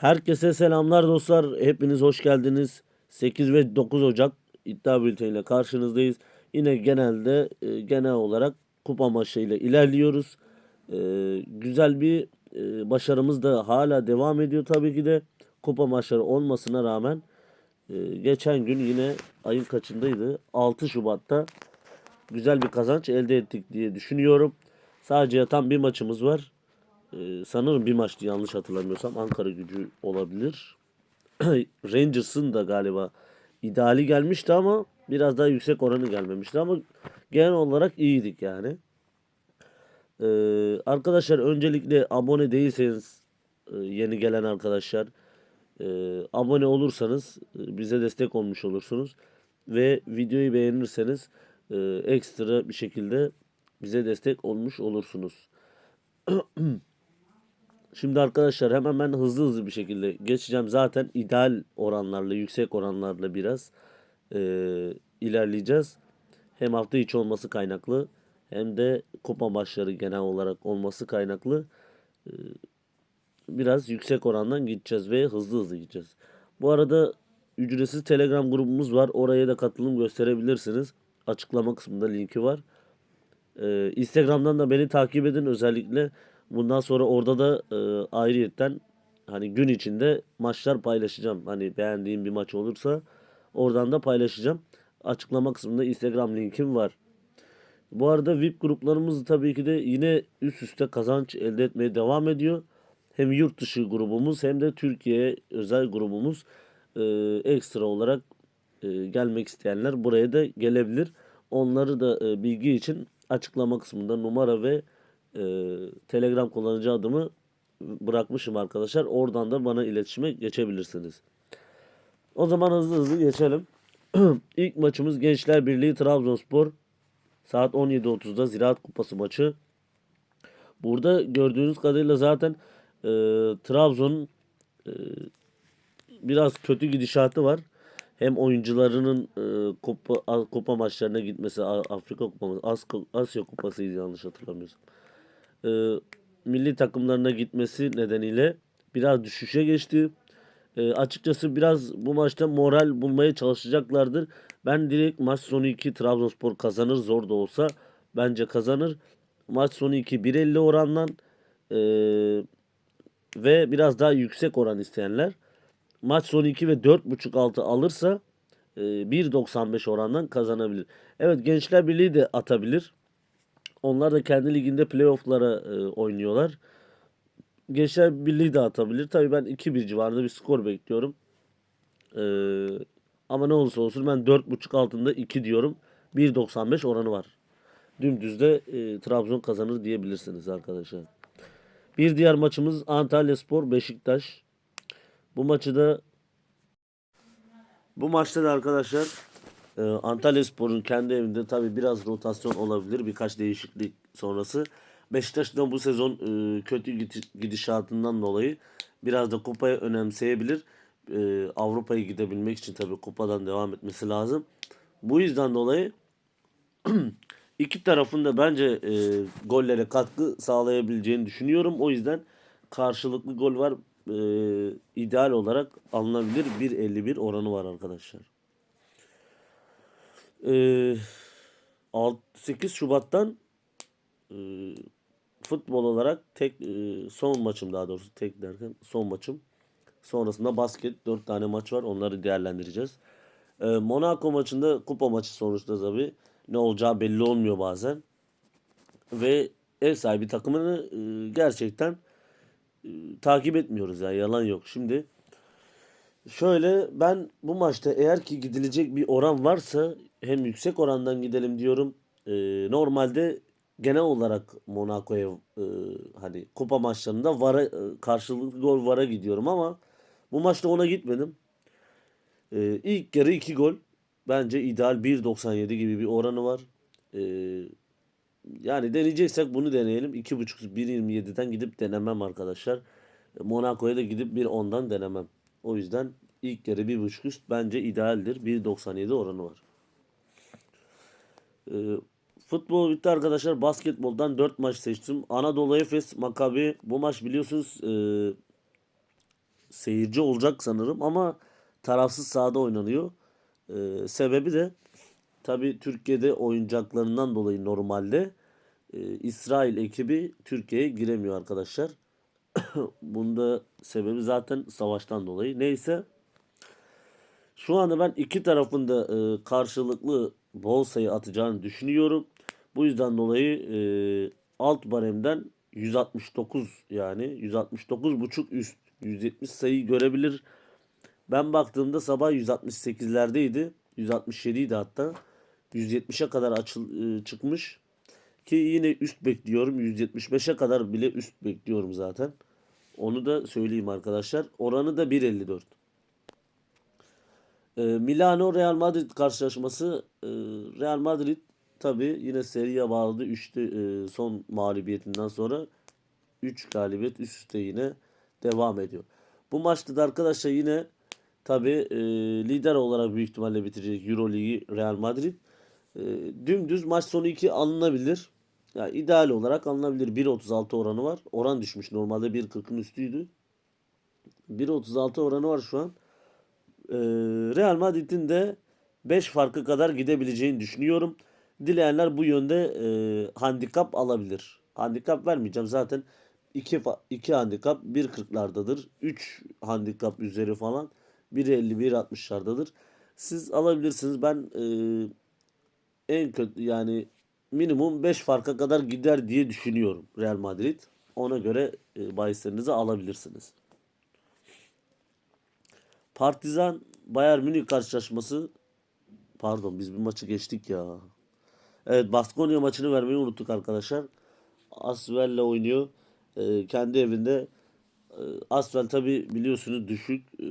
Herkese selamlar dostlar. Hepiniz hoş geldiniz. 8 ve 9 Ocak iddia bülteniyle karşınızdayız. Yine genelde e, genel olarak kupa maçıyla ilerliyoruz. E, güzel bir e, başarımız da hala devam ediyor tabii ki de. Kupa maçları olmasına rağmen geçen gün yine ayın kaçındaydı? 6 Şubat'ta güzel bir kazanç elde ettik diye düşünüyorum. Sadece yatan bir maçımız var. Ee, sanırım bir maçtı yanlış hatırlamıyorsam Ankara gücü olabilir. Rangers'ın da galiba ideali gelmişti ama biraz daha yüksek oranı gelmemişti ama genel olarak iyiydik yani. Ee, arkadaşlar öncelikle abone değilseniz e, yeni gelen arkadaşlar e, abone olursanız e, bize destek olmuş olursunuz ve videoyu beğenirseniz e, ekstra bir şekilde bize destek olmuş olursunuz. Şimdi arkadaşlar hemen ben hızlı hızlı bir şekilde geçeceğim. Zaten ideal oranlarla, yüksek oranlarla biraz e, ilerleyeceğiz. Hem hafta içi olması kaynaklı hem de kupa maçları genel olarak olması kaynaklı e, biraz yüksek orandan gideceğiz ve hızlı hızlı gideceğiz. Bu arada ücretsiz Telegram grubumuz var. Oraya da katılım gösterebilirsiniz. Açıklama kısmında linki var. Ee, Instagram'dan da beni takip edin özellikle. Bundan sonra orada da e, ayrıyetten hani gün içinde maçlar paylaşacağım. Hani beğendiğim bir maç olursa oradan da paylaşacağım. Açıklama kısmında Instagram linkim var. Bu arada VIP gruplarımız tabii ki de yine üst üste kazanç elde etmeye devam ediyor. Hem yurt dışı grubumuz hem de Türkiye özel grubumuz e, ekstra olarak e, gelmek isteyenler buraya da gelebilir. Onları da e, bilgi için açıklama kısmında numara ve e, Telegram kullanıcı adımı bırakmışım arkadaşlar. Oradan da bana iletişime geçebilirsiniz. O zaman hızlı hızlı geçelim. İlk maçımız Gençler Birliği Trabzonspor. Saat 17.30'da Ziraat Kupası maçı. Burada gördüğünüz kadarıyla zaten e, Trabzon'un e, biraz kötü gidişatı var. Hem oyuncularının e, kupa, kupa maçlarına gitmesi, Afrika kupası, Asya kupasıydı yanlış hatırlamıyorsam. E, milli takımlarına gitmesi nedeniyle biraz düşüşe geçti. E, açıkçası biraz bu maçta moral bulmaya çalışacaklardır. Ben direkt maç sonu 2 Trabzonspor kazanır zor da olsa bence kazanır. Maç sonu 2 1.50 orandan e, ve biraz daha yüksek oran isteyenler maç sonu 2 ve 4.5 altı alırsa e, 1.95 orandan kazanabilir. Evet Gençler Birliği de atabilir. Onlar da kendi liginde playoff'lara e, oynuyorlar. Gençler Birliği de atabilir. Tabii ben 2-1 civarında bir skor bekliyorum. E, ama ne olursa olsun ben 4.5 altında 2 diyorum. 1.95 oranı var. Dümdüz de e, Trabzon kazanır diyebilirsiniz arkadaşlar. Bir diğer maçımız Antalyaspor Beşiktaş. Bu maçı da bu maçta da arkadaşlar e, Antalyaspor'un kendi evinde tabi biraz rotasyon olabilir birkaç değişiklik sonrası. Beşiktaş da bu sezon e, kötü gidi- gidişatından dolayı biraz da kupayı önemseyebilir. E, Avrupa'ya gidebilmek için tabi kupadan devam etmesi lazım. Bu yüzden dolayı iki tarafın da bence e, gollere katkı sağlayabileceğini düşünüyorum. O yüzden karşılıklı gol var. E, ideal olarak alınabilir 1.51 oranı var arkadaşlar. E, 6 8 Şubat'tan futbol olarak tek son maçım daha doğrusu tek derken son maçım. Sonrasında basket 4 tane maç var. Onları değerlendireceğiz. Monaco maçında kupa maçı sonuçta tabii ne olacağı belli olmuyor bazen. Ve ev sahibi takımını gerçekten takip etmiyoruz ya yalan yok. Şimdi şöyle ben bu maçta eğer ki gidilecek bir oran varsa hem yüksek orandan gidelim diyorum. E, normalde genel olarak Monaco'ya e, hani kupa maçlarında vara, e, karşılıklı gol vara gidiyorum ama bu maçta ona gitmedim. E, ilk yarı 2 gol. Bence ideal 1.97 gibi bir oranı var. E, yani deneyeceksek bunu deneyelim. 2.5 1.27'den gidip denemem arkadaşlar. Monaco'ya da gidip 1.10'dan denemem. O yüzden ilk yarı 1.5 üst bence idealdir. 1.97 oranı var. Ee, futbol bitti arkadaşlar. Basketboldan 4 maç seçtim. Anadolu Efes, Maccabi. Bu maç biliyorsunuz e, seyirci olacak sanırım ama tarafsız sahada oynanıyor. Ee, sebebi de tabii Türkiye'de oyuncaklarından dolayı normalde e, İsrail ekibi Türkiye'ye giremiyor arkadaşlar. Bunda sebebi zaten savaştan dolayı. Neyse. Şu anda ben iki tarafın da e, karşılıklı bol sayı atacağını düşünüyorum. Bu yüzden dolayı e, alt baremden 169 yani 169 buçuk üst 170 sayı görebilir. Ben baktığımda sabah 168'lerdeydi. 167 idi hatta. 170'e kadar açıl e, çıkmış. Ki yine üst bekliyorum. 175'e kadar bile üst bekliyorum zaten. Onu da söyleyeyim arkadaşlar. Oranı da 1.54. Ee, Milano Real Madrid karşılaşması e, Real Madrid tabi yine seriye bağladı. 3'te e, son mağlubiyetinden sonra 3 galibiyet üst üste yine devam ediyor. Bu maçta da arkadaşlar yine tabi e, lider olarak büyük ihtimalle bitirecek Euro Ligi Real Madrid. E, dümdüz maç sonu 2 alınabilir. Yani ideal olarak alınabilir. 1.36 oranı var. Oran düşmüş. Normalde 1.40'ın üstüydü. 1.36 oranı var şu an. Ee, Real Madrid'in de 5 farkı kadar gidebileceğini düşünüyorum. Dileyenler bu yönde e, handikap alabilir. Handikap vermeyeceğim zaten 2 2 handikap 1.40'lardadır. 3 handikap üzeri falan 1.50 1.60'lardadır. Siz alabilirsiniz. Ben e, en kötü yani minimum 5 farka kadar gider diye düşünüyorum Real Madrid. Ona göre e, bahislerinizi alabilirsiniz. Partizan Bayern Münih karşılaşması pardon biz bir maçı geçtik ya. Evet Baskonya maçını vermeyi unuttuk arkadaşlar. Asvel'le oynuyor. Ee, kendi evinde. Ee, Asvel tabi biliyorsunuz düşük. Ee,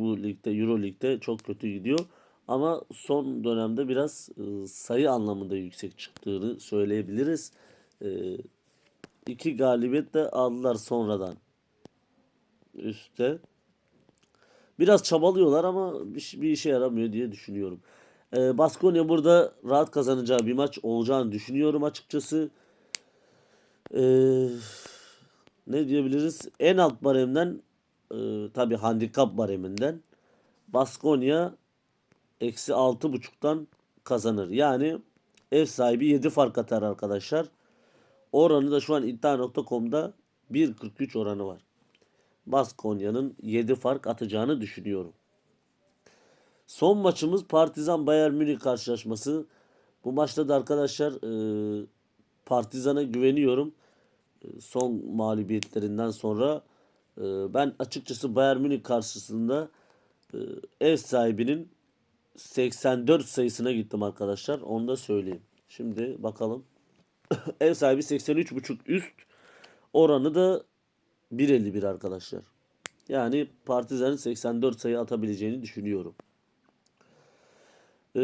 bu ligde Euro Lig'de çok kötü gidiyor. Ama son dönemde biraz e, sayı anlamında yüksek çıktığını söyleyebiliriz. E, iki galibiyet de aldılar sonradan üstte. Biraz çabalıyorlar ama bir, bir işe yaramıyor diye düşünüyorum. E, Baskonya burada rahat kazanacağı bir maç olacağını düşünüyorum açıkçası. E, ne diyebiliriz? En alt baremden e, tabi handikap bareminden Baskonya eksi altı buçuktan kazanır. Yani ev sahibi 7 fark atar arkadaşlar. Oranı da şu an iddia.com'da 1.43 oranı var. Baskonya'nın 7 fark atacağını düşünüyorum. Son maçımız Partizan Bayern Münih karşılaşması. Bu maçta da arkadaşlar e, Partizan'a güveniyorum. E, son mağlubiyetlerinden sonra e, ben açıkçası Bayern Münih karşısında ev sahibinin 84 sayısına gittim arkadaşlar. Onu da söyleyeyim. Şimdi bakalım. Ev sahibi 83.5 üst. Oranı da 1.51 arkadaşlar. Yani Partizan'ın 84 sayı atabileceğini düşünüyorum. Ee,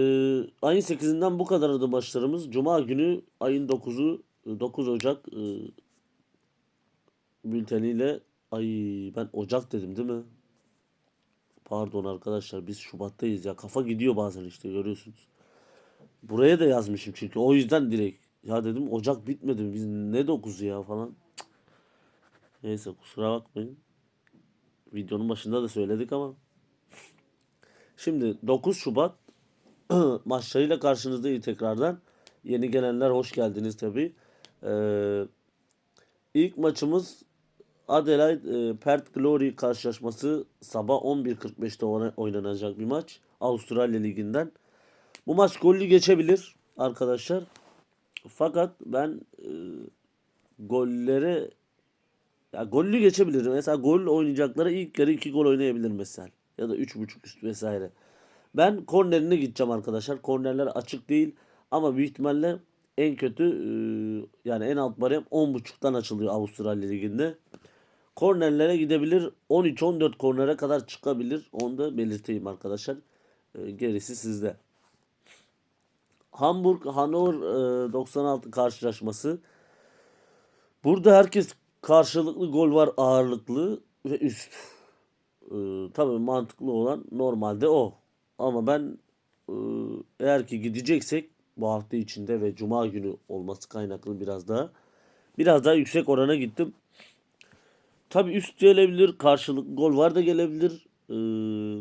ayın 8'inden bu kadar adı maçlarımız. Cuma günü ayın 9'u 9 Ocak e, bülteniyle ay ben Ocak dedim değil mi? Pardon arkadaşlar biz Şubat'tayız ya. Kafa gidiyor bazen işte görüyorsunuz. Buraya da yazmışım çünkü o yüzden direkt. Ya dedim Ocak bitmedi mi? Biz ne 9'u ya falan. Neyse kusura bakmayın. Videonun başında da söyledik ama. Şimdi 9 Şubat maçlarıyla karşınızdayız tekrardan. Yeni gelenler hoş geldiniz tabi. Ee, ilk maçımız Adelaide e, Perth Glory karşılaşması sabah 11.45'te oynanacak bir maç. Avustralya Ligi'nden. Bu maç gollü geçebilir arkadaşlar. Fakat ben e, gollere ya gollü geçebilir. Mesela gol oynayacaklara ilk yarı 2 gol oynayabilir mesela. Ya da 3.5 üst vesaire. Ben kornerine gideceğim arkadaşlar. Kornerler açık değil. Ama büyük ihtimalle en kötü e, yani en alt barem 10.5'tan açılıyor Avustralya Ligi'nde. Kornerlere gidebilir. 13-14 kornere kadar çıkabilir. Onu da belirteyim arkadaşlar. E, gerisi sizde. Hamburg Hannover e, 96 karşılaşması. Burada herkes karşılıklı gol var ağırlıklı ve üst. E, tabii mantıklı olan normalde o. Ama ben e, eğer ki gideceksek bu hafta içinde ve cuma günü olması kaynaklı biraz daha biraz daha yüksek orana gittim. Tabii üst gelebilir, karşılıklı gol var da gelebilir. Ee,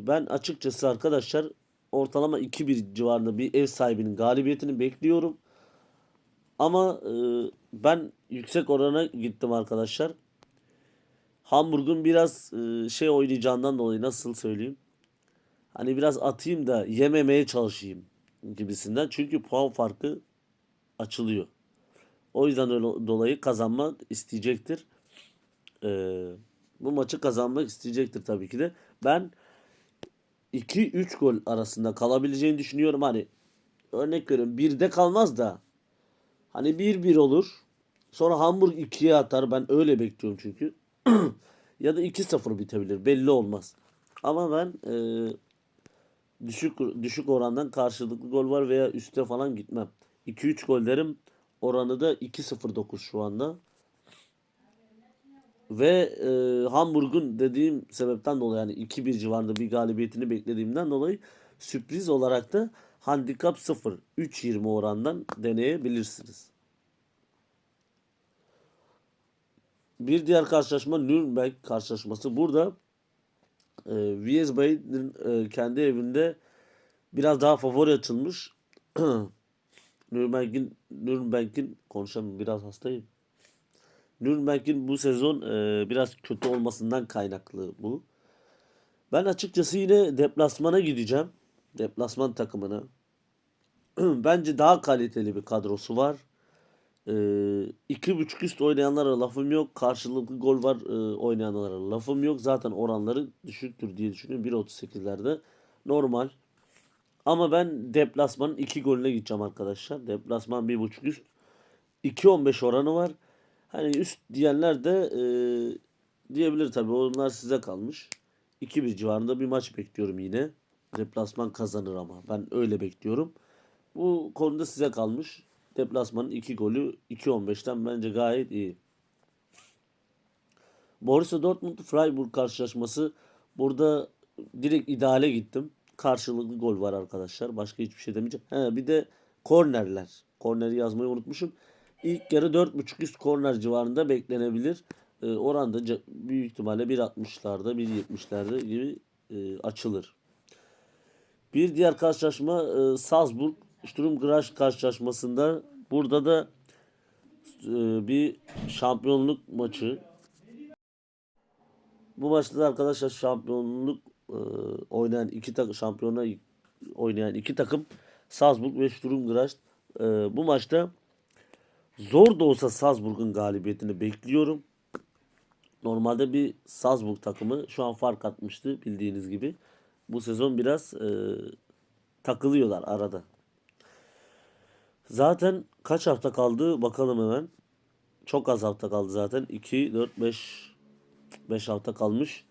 ben açıkçası arkadaşlar ortalama 2-1 civarında bir ev sahibinin galibiyetini bekliyorum. Ama e, ben yüksek orana gittim arkadaşlar. Hamburg'un biraz e, şey oynayacağından dolayı nasıl söyleyeyim? Hani biraz atayım da yememeye çalışayım gibisinden. Çünkü puan farkı açılıyor. O yüzden öyle dolayı kazanmak isteyecektir. Ee, bu maçı kazanmak isteyecektir tabii ki de. Ben 2-3 gol arasında kalabileceğini düşünüyorum. Hani örnek veriyorum 1'de kalmaz da hani 1-1 olur. Sonra Hamburg 2'ye atar. Ben öyle bekliyorum çünkü. ya da 2-0 bitebilir. Belli olmaz. Ama ben e, düşük düşük orandan karşılıklı gol var veya üste falan gitmem. 2-3 gol derim. Oranı da 2-0-9 şu anda. Ve e, Hamburg'un dediğim sebepten dolayı yani 2-1 civarında bir galibiyetini beklediğimden dolayı sürpriz olarak da handikap 0 3.20 orandan deneyebilirsiniz. Bir diğer karşılaşma Nürnberg karşılaşması. Burada e, VS e, kendi evinde biraz daha favori açılmış. Nürnberg'in Nürnberg'in konuşamıyorum biraz hastayım. Nürnberg'in bu sezon e, biraz kötü olmasından kaynaklı bu. Ben açıkçası yine deplasmana gideceğim. Deplasman takımına. Bence daha kaliteli bir kadrosu var. E, iki buçuk üst oynayanlara lafım yok. Karşılıklı gol var e, oynayanlara lafım yok. Zaten oranları düşüktür diye düşünüyorum. 1.38'lerde normal. Ama ben deplasmanın 2 golüne gideceğim arkadaşlar. Deplasman 1.5 üst. 2.15 oranı var. Hani üst diyenler de e, diyebilir tabii. Onlar size kalmış. 2-1 civarında bir maç bekliyorum yine. Deplasman kazanır ama. Ben öyle bekliyorum. Bu konuda size kalmış. Deplasmanın 2 golü 2.15'ten bence gayet iyi. Borussia Dortmund Freiburg karşılaşması. Burada direkt ideale gittim. Karşılıklı gol var arkadaşlar. Başka hiçbir şey demeyeceğim. He, bir de kornerler. Korneri yazmayı unutmuşum. İlk yarı 4.5 üst korner civarında beklenebilir. E, oran da büyük ihtimalle 1.60'larda 1.70'lerde gibi e, açılır. Bir diğer karşılaşma e, Salzburg Sturm Graz karşılaşmasında burada da e, bir şampiyonluk maçı. Bu maçta da arkadaşlar şampiyonluk e, oynayan iki takım şampiyona oynayan iki takım Salzburg ve Sturm Graz. E, bu maçta Zor da olsa Salzburg'un galibiyetini bekliyorum. Normalde bir Salzburg takımı şu an fark atmıştı bildiğiniz gibi. Bu sezon biraz e, takılıyorlar arada. Zaten kaç hafta kaldı bakalım hemen. Çok az hafta kaldı zaten. 2, 4, 5, 5 hafta kalmış.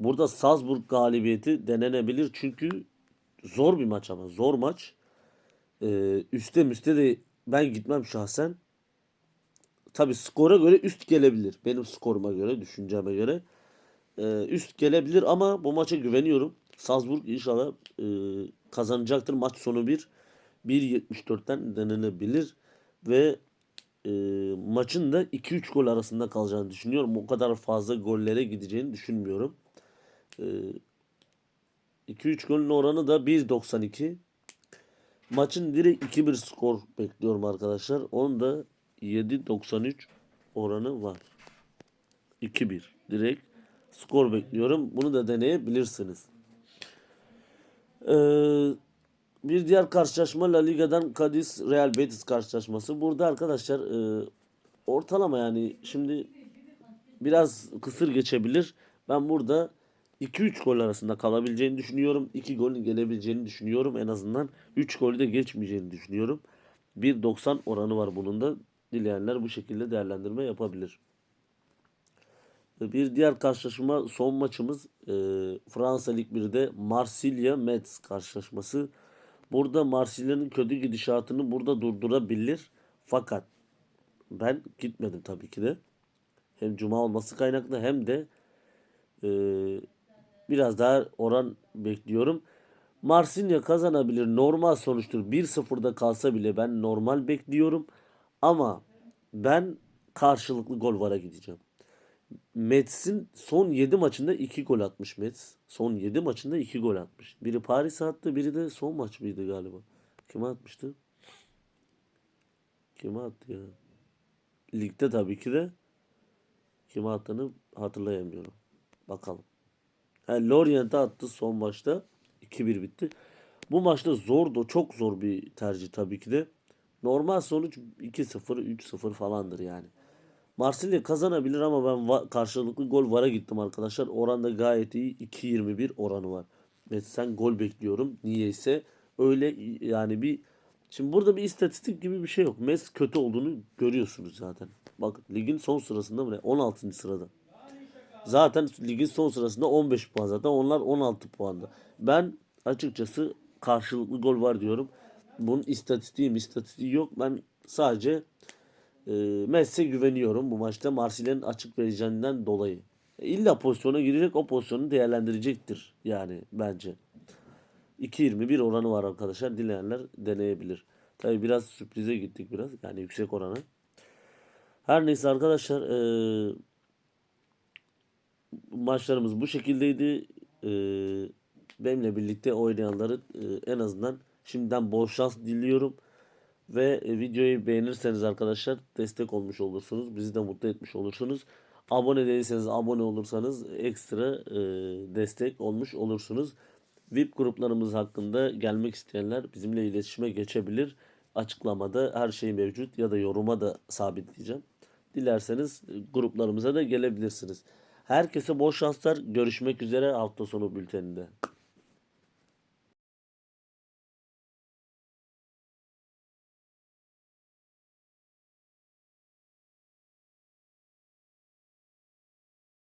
Burada Salzburg galibiyeti denenebilir. Çünkü zor bir maç ama. Zor maç. Ee, üste müste de ben gitmem şahsen. Tabi skora göre üst gelebilir. Benim skoruma göre, düşünceme göre. Ee, üst gelebilir ama bu maça güveniyorum. Salzburg inşallah e, kazanacaktır. Maç sonu 1. 1.74'ten denenebilir. Ve e, maçın da 2-3 gol arasında kalacağını düşünüyorum. O kadar fazla gollere gideceğini düşünmüyorum. E, 2-3 golün oranı da 1.92. Maçın direkt 2-1 skor bekliyorum arkadaşlar. Onun da 7.93 oranı var. 2-1 direkt skor bekliyorum. Bunu da deneyebilirsiniz. Ee, bir diğer karşılaşma La Liga'dan Cadiz Real Betis karşılaşması. Burada arkadaşlar e, ortalama yani şimdi biraz kısır geçebilir. Ben burada 2-3 gol arasında kalabileceğini düşünüyorum. 2 golün gelebileceğini düşünüyorum en azından. 3 golü de geçmeyeceğini düşünüyorum. 1.90 oranı var bunun da. Dileyenler bu şekilde değerlendirme yapabilir. Bir diğer karşılaşma son maçımız e, Fransa Lig 1'de Marsilya Metz karşılaşması. Burada Marsilya'nın kötü gidişatını burada durdurabilir. Fakat ben gitmedim tabii ki de. Hem cuma olması kaynaklı hem de e, biraz daha oran bekliyorum. Marsilya kazanabilir. Normal sonuçtur. 1-0'da kalsa bile ben normal bekliyorum. Ama ben karşılıklı gol vara gideceğim. Mets'in son 7 maçında 2 gol atmış Mets. Son 7 maçında 2 gol atmış. Biri Paris'e attı, biri de son maç mıydı galiba? Kime atmıştı? Kime attı ya? Ligde tabii ki de kime attığını hatırlayamıyorum. Bakalım. Ha, Lorient'e attı son maçta. 2-1 bitti. Bu maçta zordu. Çok zor bir tercih tabii ki de. Normal sonuç 2-0, 3-0 falandır yani. Marsilya kazanabilir ama ben va- karşılıklı gol vara gittim arkadaşlar. Oranda gayet iyi. 2.21 oranı var. Metsen gol bekliyorum. Niyeyse öyle yani bir Şimdi burada bir istatistik gibi bir şey yok. Mes kötü olduğunu görüyorsunuz zaten. Bak ligin son sırasında mı ne? 16. sırada. Zaten ligin son sırasında 15 puan zaten. Onlar 16 puanda. Ben açıkçası karşılıklı gol var diyorum. Bunun istatistiği istatistiği yok. Ben sadece e, Messi'ye güveniyorum bu maçta Marsilya'nın açık vereceğinden dolayı. E, İlla pozisyona girecek o pozisyonu değerlendirecektir yani bence. 2.21 oranı var arkadaşlar. Dileyenler deneyebilir. Tabi biraz sürprize gittik biraz. Yani yüksek oranı. Her neyse arkadaşlar eee, maçlarımız bu şekildeydi. Eee, benimle birlikte oynayanların eee, en azından şimdiden bol şans diliyorum. Ve e, videoyu beğenirseniz arkadaşlar destek olmuş olursunuz. Bizi de mutlu etmiş olursunuz. Abone değilseniz abone olursanız ekstra e, destek olmuş olursunuz. VIP gruplarımız hakkında gelmek isteyenler bizimle iletişime geçebilir. Açıklamada her şey mevcut ya da yoruma da sabitleyeceğim. Dilerseniz e, gruplarımıza da gelebilirsiniz. Herkese bol şanslar. Görüşmek üzere hafta sonu bülteninde.